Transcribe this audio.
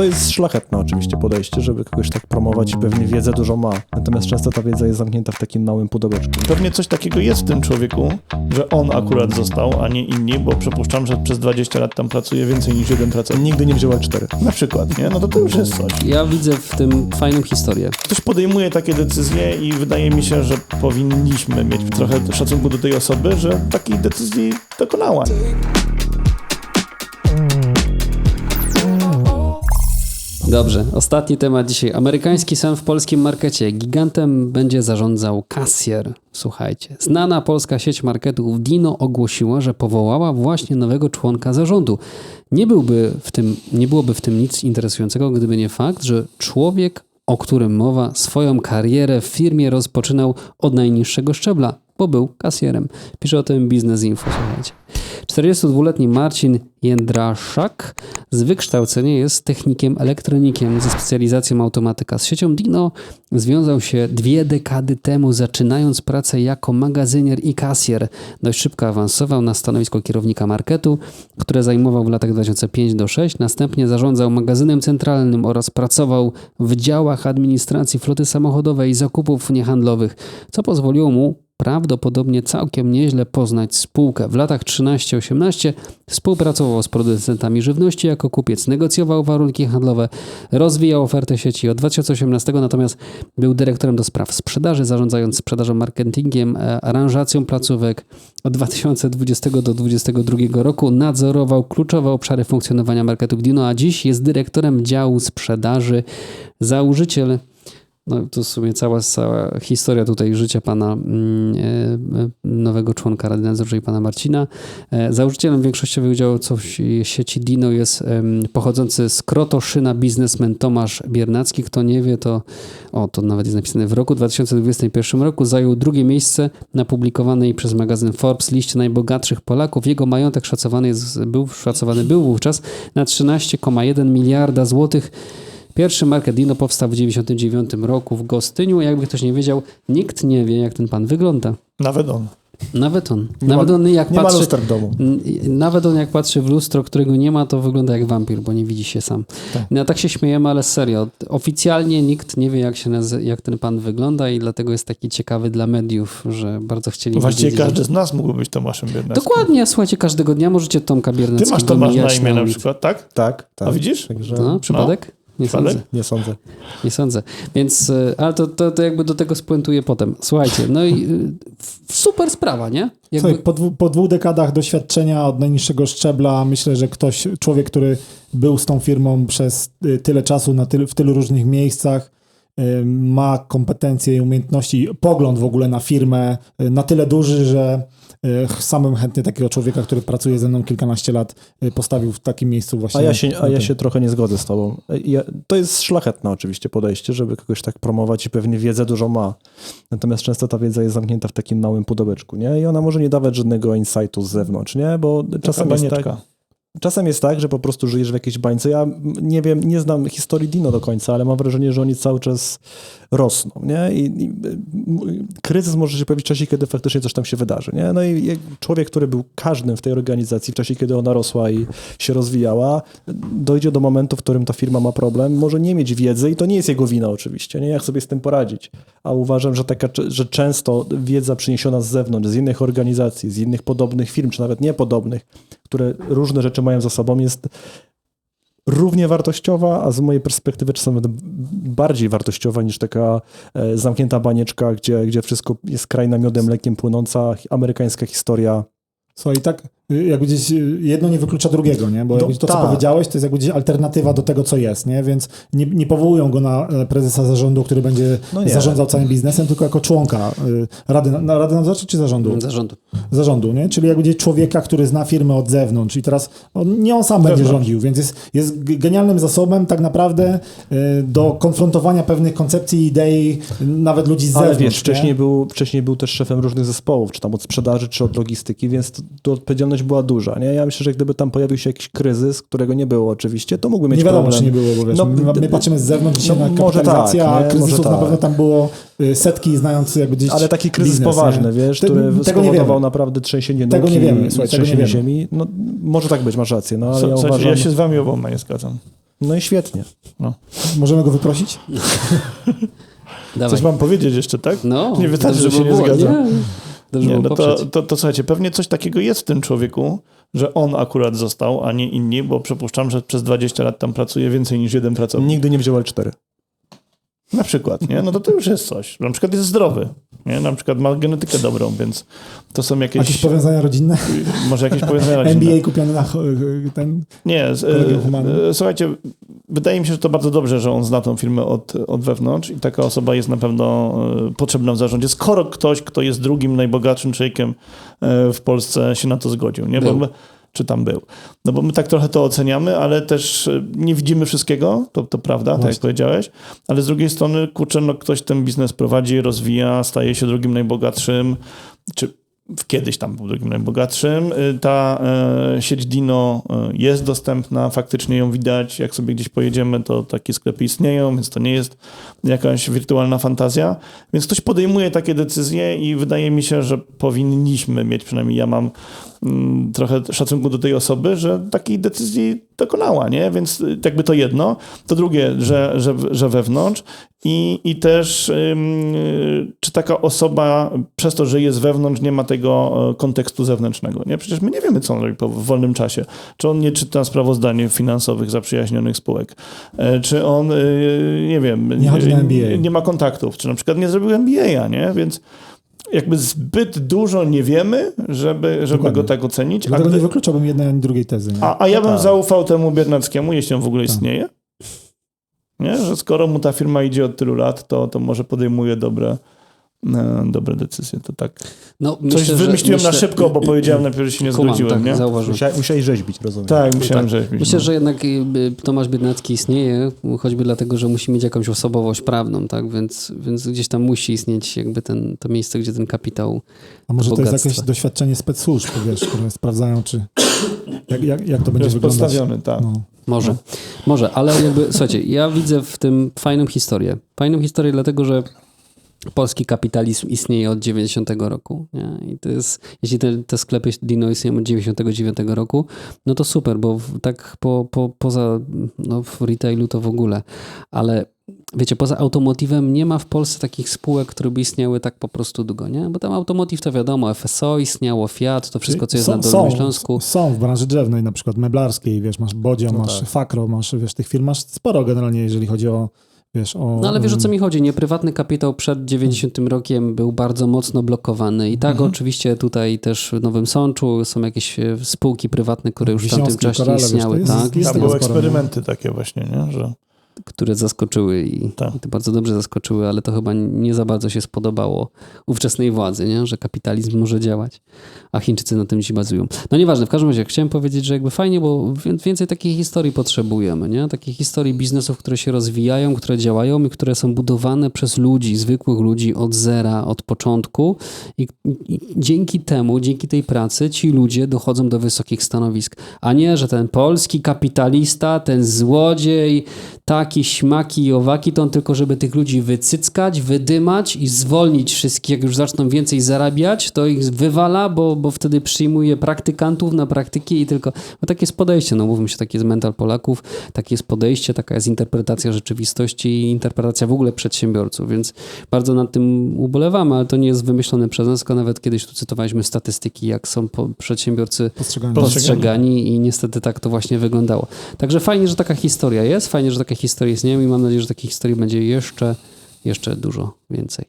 to jest szlachetne oczywiście podejście, żeby kogoś tak promować i pewnie wiedzę dużo ma. Natomiast często ta wiedza jest zamknięta w takim małym pudełeczku. Pewnie coś takiego jest w tym człowieku, że on akurat został, a nie inni, bo przypuszczam, że przez 20 lat tam pracuje więcej niż jeden pracownik. Nigdy nie wzięła cztery. Na przykład, nie? No to to już jest coś. Ja widzę w tym fajną historię. Ktoś podejmuje takie decyzje i wydaje mi się, że powinniśmy mieć trochę szacunku do tej osoby, że takiej decyzji dokonała. Dobrze, ostatni temat dzisiaj. Amerykański sen w polskim markecie. Gigantem będzie zarządzał kasjer. Słuchajcie, znana polska sieć marketów Dino ogłosiła, że powołała właśnie nowego członka zarządu. Nie, byłby w tym, nie byłoby w tym nic interesującego, gdyby nie fakt, że człowiek, o którym mowa, swoją karierę w firmie rozpoczynał od najniższego szczebla, bo był kasjerem. Pisze o tym Business Info, słuchajcie. 42-letni Marcin Jędraszak z wykształcenia jest technikiem elektronikiem ze specjalizacją automatyka. Z siecią Dino związał się dwie dekady temu, zaczynając pracę jako magazynier i kasjer. Dość szybko awansował na stanowisko kierownika marketu, które zajmował w latach 2005 do 2006. Następnie zarządzał magazynem centralnym oraz pracował w działach administracji floty samochodowej i zakupów niehandlowych, co pozwoliło mu prawdopodobnie całkiem nieźle poznać spółkę. W latach 13-18 współpracował z producentami żywności jako kupiec, negocjował warunki handlowe, rozwijał ofertę sieci. Od 2018 natomiast był dyrektorem do spraw sprzedaży, zarządzając sprzedażą, marketingiem, e, aranżacją placówek. Od 2020 do 2022 roku nadzorował kluczowe obszary funkcjonowania marketu Dino, a dziś jest dyrektorem działu sprzedaży, założyciel no to w sumie cała, cała historia tutaj życia pana mm, e, nowego członka Rady Nadzorczej, pana Marcina. E, założycielem większościowych udziałów sieci Dino jest pochodzący z Krotoszyna biznesmen Tomasz Biernacki. Kto nie wie, to o, to nawet jest napisane w roku 2021 roku zajął drugie miejsce na publikowanej przez magazyn Forbes liście najbogatszych Polaków. Jego majątek szacowany jest, był szacowany był wówczas na 13,1 miliarda złotych. Pierwszy market Dino powstał w 1999 roku w Gostyniu. Jakby ktoś nie wiedział, nikt nie wie, jak ten pan wygląda. Nawet on. Nawet on. Nie nawet ma, on jak nie patrzy, ma w domu. Nawet on jak patrzy w lustro, którego nie ma, to wygląda jak wampir, bo nie widzi się sam. Tak. No tak się śmiejemy, ale serio. Oficjalnie nikt nie wie, jak, się nazy- jak ten pan wygląda i dlatego jest taki ciekawy dla mediów, że bardzo chcieli Właściwie wiedzieć, każdy z nas mógłby być Tomaszem Biernackim. Dokładnie, słuchajcie, każdego dnia możecie Tomka Biernackiego Ty masz Tomasz na imię na, na przykład, tak? Tak, tak. A widzisz? Także... No, przypadek? No. Nie sądzę. Nie sądzę. Nie sądzę. Więc, e, ale to, to, to jakby do tego spuentuję potem. Słuchajcie, no i e, super sprawa, nie? Jakby... Słuchaj, po, dwu, po dwóch dekadach doświadczenia od najniższego szczebla, myślę, że ktoś, człowiek, który był z tą firmą przez e, tyle czasu, na tylu, w tylu różnych miejscach, ma kompetencje i umiejętności, pogląd w ogóle na firmę na tyle duży, że samym chętnie takiego człowieka, który pracuje ze mną kilkanaście lat, postawił w takim miejscu właśnie. A ja się, a ja się trochę nie zgodzę z tobą. Ja, to jest szlachetne oczywiście podejście, żeby kogoś tak promować i pewnie wiedzę dużo ma. Natomiast często ta wiedza jest zamknięta w takim małym pudełeczku, nie? I ona może nie dawać żadnego insightu z zewnątrz, nie? Bo czasem jest tak... Czasem jest tak, że po prostu żyjesz w jakiejś bańce. Ja nie wiem, nie znam historii Dino do końca, ale mam wrażenie, że oni cały czas rosną, nie? I, i kryzys może się pojawić w czasie, kiedy faktycznie coś tam się wydarzy, nie? No i człowiek, który był każdym w tej organizacji w czasie, kiedy ona rosła i się rozwijała, dojdzie do momentu, w którym ta firma ma problem, może nie mieć wiedzy i to nie jest jego wina oczywiście, nie? Jak sobie z tym poradzić? A uważam, że, taka, że często wiedza przyniesiona z zewnątrz, z innych organizacji, z innych podobnych firm, czy nawet niepodobnych, które różne rzeczy mają za sobą, jest równie wartościowa, a z mojej perspektywy czasem bardziej wartościowa niż taka e, zamknięta banieczka, gdzie, gdzie wszystko jest krajna miodem, mlekiem płynąca amerykańska historia. Słuchaj, tak jakby gdzieś jedno nie wyklucza drugiego, nie? Bo to, co tak. powiedziałeś, to jest jakby gdzieś alternatywa do tego, co jest, nie? Więc nie, nie powołują go na e, prezesa zarządu, który będzie no zarządzał całym biznesem, tylko jako członka e, Rady, na, Rady Nadzorczej czy zarządu? Zarządu. Zarządu, nie? Czyli jakby gdzieś człowieka, który zna firmę od zewnątrz i teraz on, nie on sam będzie rządził, więc jest, jest genialnym zasobem tak naprawdę e, do konfrontowania pewnych koncepcji i idei nawet ludzi z zewnątrz. Ale wiesz, wcześniej był, wcześniej był też szefem różnych zespołów, czy tam od sprzedaży, czy od logistyki, więc to, to odpowiedzialność była duża. Nie? Ja myślę, że gdyby tam pojawił się jakiś kryzys, którego nie było oczywiście, to mógłby mieć nie wiadomo, problem. czy nie było, bo wiesz, no, my, my patrzymy z zewnątrz dzisiaj no, na kapitalizację, tak, a kryzysów tak. na pewno tam było y, setki, znając jakby gdzieś Ale taki kryzys biznes, poważny, nie? wiesz, który Te, spowodował naprawdę trzęsienie tego nóg nie wiemy, słuchaj, trzęsienie ziemi. No, może tak być, masz rację. No, ale ja, uważam... ja się z wami oboma nie zgadzam. No i świetnie. Możemy go wyprosić? Dawaj. Coś mam powiedzieć jeszcze, tak? No, nie wystarczy, że się nie zgadzam. Nie, dobrze Nie, no to, to, to słuchajcie, pewnie coś takiego jest w tym człowieku, że on akurat został, a nie inni, bo przypuszczam, że przez 20 lat tam pracuje więcej niż jeden pracownik. Nigdy nie wziął L4. Na przykład, nie? No to to już jest coś. Na przykład jest zdrowy, nie? Na przykład ma genetykę dobrą, więc to są jakieś, Jakieś powiązania rodzinne? może jakieś powiązania rodzinne. NBA kupiony na cho- ten... Nie, e, e, słuchajcie, wydaje mi się, że to bardzo dobrze, że on zna tą firmę od, od wewnątrz i taka osoba jest na pewno e, potrzebna w zarządzie, skoro ktoś, kto jest drugim najbogatszym człowiekiem e, w Polsce się na to zgodził, nie? Był. Czy tam był. No bo my tak trochę to oceniamy, ale też e, nie widzimy wszystkiego, to, to prawda, tak jak Właśnie. powiedziałeś, ale z drugiej strony, kurczę, no ktoś ten biznes prowadzi, rozwija, staje się drugim najbogatszym, czy kiedyś tam był drugim najbogatszym. Y, Ta e, sieć Dino e, jest dostępna, faktycznie ją widać. Jak sobie gdzieś pojedziemy, to takie sklepy istnieją, więc to nie jest jakaś wirtualna fantazja. Więc ktoś podejmuje takie decyzje i wydaje mi się, że powinniśmy mieć, przynajmniej ja mam mm, trochę szacunku do tej osoby, że takiej decyzji dokonała, nie? Więc y, jakby to jedno. To drugie, że, że, że wewnątrz i, i też czy taka osoba przez to, że jest wewnątrz, nie ma tego e, kontekstu zewnętrznego, nie? Przecież my nie wiemy, co on robi w wolnym czasie. Czy on nie czyta sprawozdań finansowych zaprzyjaźnionych spółek? E, Czy on, y, nie wiem... Nie. Nie, nie ma kontaktów, czy na przykład nie zrobił MBA, nie? Więc jakby zbyt dużo nie wiemy, żeby, żeby Dokładnie. go tak ocenić. Dlatego gdy, nie wykluczałbym jednej ani drugiej tezy. Nie? a, a ja bym Tak. zaufał temu Biernackiemu, jeśli on w ogóle Tak. istnieje. Nie? Że skoro mu ta firma idzie od tylu lat, to, to może podejmuje dobre, e, dobre decyzje. To tak. No, Coś myślę, że- wymyśliłem na myślę- szybko, bo powiedziałem najpierw, że się nie zgodziłem. tak, nie? zauważyłem. Musiałeś, musiałeś rzeźbić, rozumiem. Tak, myślałem, Tak. że... Myślę, że jednak y, Tomasz Biednacki istnieje, choćby dlatego, że musi mieć jakąś osobowość prawną, tak? Więc, więc gdzieś tam musi istnieć jakby ten, to miejsce, gdzie ten kapitał. A może to jest jakieś doświadczenie spec służb, wiesz, które sprawdzają, czy jak, jak, jak to będzie jest wyglądać. podstawiony, tak. No. Może, może, ale jakby, słuchajcie, ja widzę w tym fajną historię. Fajną historię dlatego, że polski kapitalizm istnieje od 90 roku. Nie? I to jest, jeśli te, te sklepy Dino istnieją od 99 roku, no to super, bo w, tak po, po, poza no w retailu to w ogóle, ale wiecie, poza automotivem nie ma w Polsce takich spółek, które by istniały tak po prostu długo, nie? Bo tam automotive to wiadomo, FSO istniało, Fiat, to wszystko, co jest Są- na Dolnym są, Śląsku. Są w branży drzewnej, na przykład meblarskiej, wiesz, masz Bodzio, No masz tak. Fakro, masz, wiesz, tych firm masz sporo generalnie, jeżeli chodzi o, wiesz, o... No ale wiesz o co mi chodzi, nie? Prywatny kapitał przed 90 rokiem był bardzo mocno blokowany i tak Mhm. oczywiście tutaj też w Nowym Sączu są jakieś e, spółki prywatne, które już w tamtym czasie Korale, wiesz, istniały, to jest- tak? jest Tam były eksperymenty takie właśnie, nie? Że które zaskoczyły i, Tak. i to bardzo dobrze zaskoczyły, ale to chyba nie za bardzo się spodobało ówczesnej władzy, nie? że kapitalizm może działać, a Chińczycy na tym dzisiaj bazują. No nieważne, w każdym razie chciałem powiedzieć, że jakby fajnie, bo więcej takich historii potrzebujemy, nie? takich historii biznesów, które się rozwijają, które działają i które są budowane przez ludzi, zwykłych ludzi od zera, od początku i, i dzięki temu, dzięki tej pracy ci ludzie dochodzą do wysokich stanowisk, a nie, że ten polski kapitalista, ten złodziej, taki śmaki i owaki, to on tylko, żeby tych ludzi wycyckać, wydymać i zwolnić wszystkich, jak już zaczną więcej zarabiać, to ich wywala, bo, bo wtedy przyjmuje praktykantów na praktyki i tylko, bo takie jest podejście, no mówmy się, taki jest mental Polaków, takie jest podejście, taka jest interpretacja rzeczywistości i interpretacja w ogóle przedsiębiorców, więc bardzo nad tym ubolewamy, ale to nie jest wymyślone przez nas, tylko nawet kiedyś tu cytowaliśmy statystyki, jak są po, przedsiębiorcy. Postrzegani. postrzegani i niestety tak to właśnie wyglądało. Także fajnie, że taka historia jest, fajnie, że takie historie istnieją i mam nadzieję, że takich historii będzie jeszcze, jeszcze dużo więcej.